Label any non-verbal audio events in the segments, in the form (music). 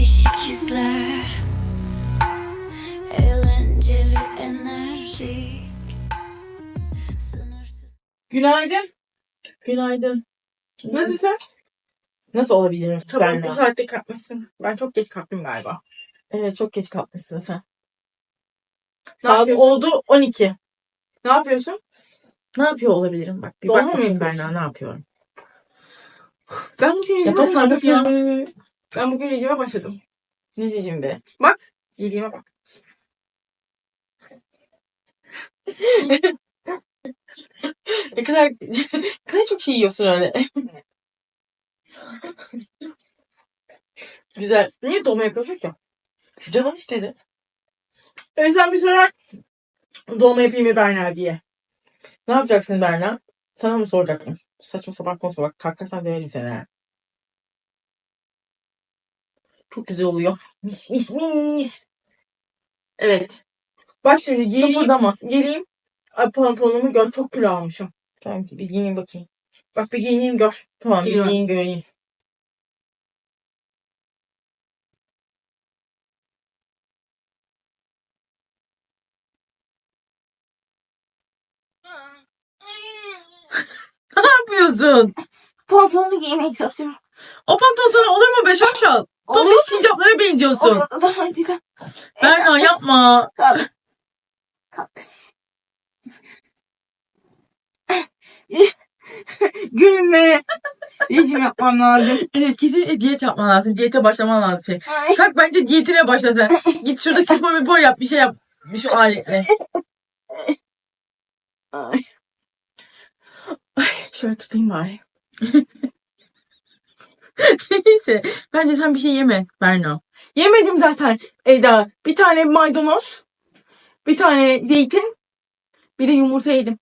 bitişik izler Eğlenceli enerji Sınırsız Günaydın. Günaydın. Nasılsın? Nasıl olabilirim? Berna? bu saatte kalkmışsın. Ben çok geç kalktım galiba. Evet çok geç kalkmışsın sen. Ne Saat yapıyorsun? oldu 12. Ne yapıyorsun? Ne yapıyor olabilirim? Bak bir Dolma bak mı bakayım yapıyorsun? Berna ne yapıyorum. Ben bugün Yapasana başladım ya. Ben bugün rejime başladım. Ne diyeceğim be? Bak. Yediğime bak. (laughs) Ne kadar, ne kadar çok şey yiyorsun öyle. (laughs) Güzel. Niye dolma yapıyorsun ki? Canım istedi. Sen bir sorar. Dolma yapayım mı Berna diye. Ne yapacaksın Berna? Sana mı soracaktım? Saçma sapan konuşma bak. Kalkarsan döverim seni ha. Çok güzel oluyor. Mis mis mis. Evet. Bak şimdi geleyim. Kıpırdama. Geleyim. Ay, pantolonumu gör. Çok kilo almışım. Tamam bir giyineyim bakayım. Bak bir giyineyim gör. Tamam bir giyin göreyim. (laughs) ne yapıyorsun? Pantolonu giymeye çalışıyorum. O pantolon sana olur mu be şapşal? Tam Olur. sincaplara benziyorsun. Daha önceden. Berna yapma. Kalk. Kalk. Gülme. Rejim yapmam lazım. Evet kesin diyet yapman lazım. Diyete başlaman lazım senin. Ay. Kalk bence diyetine başla sen. (laughs) Git şurada çıkma bir bol yap. Bir şey yap. Bir şu aletle. Ay. Ay, şöyle tutayım bari. (laughs) Neyse. Bence sen bir şey yeme Berna. Yemedim zaten Eda. Bir tane maydanoz, bir tane zeytin, bir de yumurta yedim.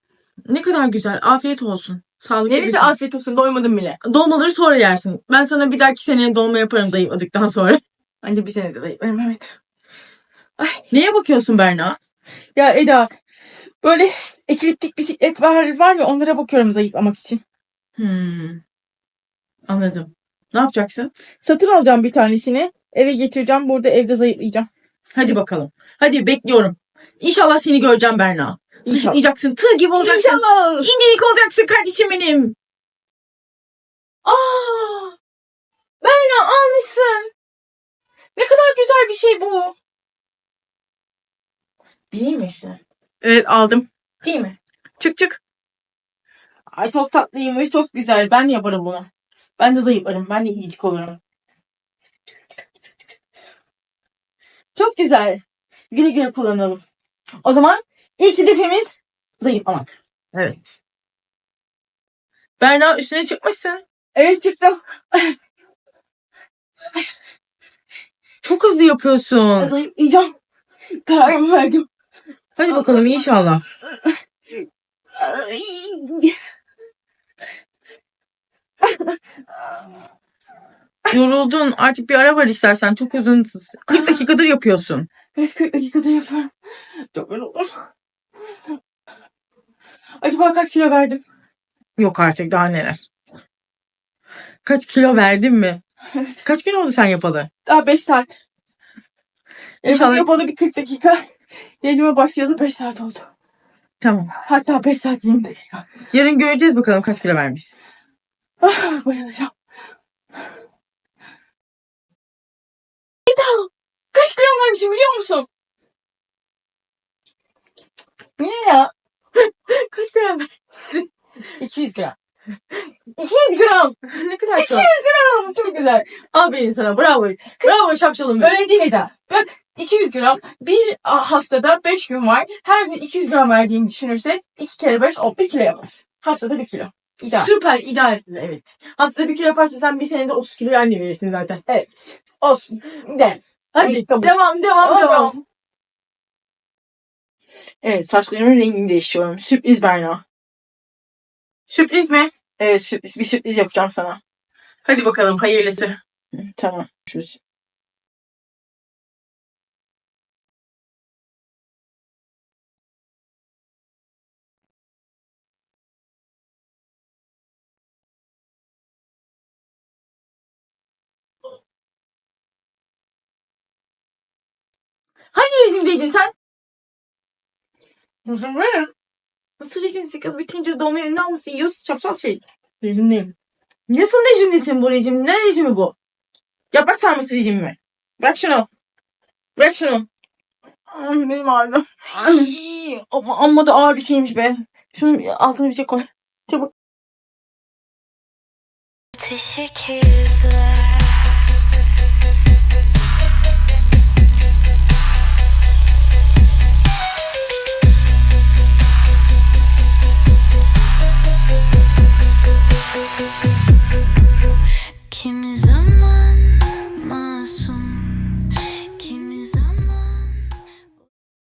Ne kadar güzel. Afiyet olsun. Sağlıklı Neresi bir afiyet olsun doymadım bile. Dolmaları sonra yersin. Ben sana bir dahaki seneye dolma yaparım zayıfladıktan sonra. Bence bir senede zayıflarım evet. Neye bakıyorsun Berna? Ya Eda böyle ekliptik bisiklet var, var ya onlara bakıyorum zayıflamak için. Hmm. Anladım. Ne yapacaksın? Satın alacağım bir tanesini. Eve getireceğim. Burada evde zayıflayacağım. Hadi bakalım. Hadi bekliyorum. İnşallah seni göreceğim Berna. İnşallah. Taşımayacaksın. Tığ gibi olacaksın. İnşallah. İncelik olacaksın kardeşim benim. Aa! Berna almışsın. Ne kadar güzel bir şey bu. Bineyim mi üstüne? Evet aldım. Değil mi? Çık çık. Ay çok tatlıymış, çok güzel. Ben yaparım bunu. Ben de zayıflarım, ben de iyicik olurum. Çok güzel. Güle güle kullanalım. O zaman ilk hedefimiz zayıflamak. Evet. Berna üstüne çıkmışsın. Evet çıktım. Çok hızlı yapıyorsun. Zayıflayacağım. Kararımı verdim. Hadi bakalım inşallah. Ay. Yoruldun. Artık bir ara var istersen. Çok uzun. 40 dakikadır yapıyorsun. Evet 40 dakikada yapıyorum. Çok yoruldum. Acaba kaç kilo verdim? Yok artık daha neler. Kaç kilo verdin mi? Evet. Kaç gün oldu sen yapalı? Daha 5 saat. İnşallah- İnşallah. Yapalı bir 40 dakika. Rejime başlayalı 5 saat oldu. Tamam. Hatta 5 saat 20 dakika. Yarın göreceğiz bakalım kaç kilo vermişsin. Ah, bayılacağım. Eda! Kaç kilo vermişim biliyor musun? Niye ya? (laughs) Kaç gram vermişsin? 200 gram. 200 gram. ne kadar çok. 200 gram. Çok güzel. Aferin sana bravo. Bravo şapşalım. Öyle değil Eda. Bak 200 gram. Bir haftada 5 gün var. Her gün 200 gram verdiğimi düşünürsek 2 kere 5 o 1 kilo yapar. Haftada 1 kilo. İdeal. Süper ideal. Evet. Haftada bir kilo yaparsan sen bir senede 30 kilo anne verirsin zaten. Evet. Olsun. De. Hadi Kabul. devam devam Tamam. devam. Evet saçlarımın rengini değiştiriyorum. Sürpriz Berna. Sürpriz mi? Evet sürpriz. Bir sürpriz yapacağım sana. Hadi bakalım hayırlısı. Tamam. Görüşürüz. Rejimdeydin sen? Rejim Nasıl rejimsin kız? Bir tencere dolmayı önüne almışsın. Yiyorsun şapşal şey. Rejimdeyim. Nasıl rejimdesin bu rejim? Ne rejimi bu? Yaprak sarması rejimi mi? Bırak şunu. Bırak şunu. Benim ağrıdım. Ama, amma da ağır bir şeymiş be. Şunun altına bir şey koy. Çabuk. Teşekkürler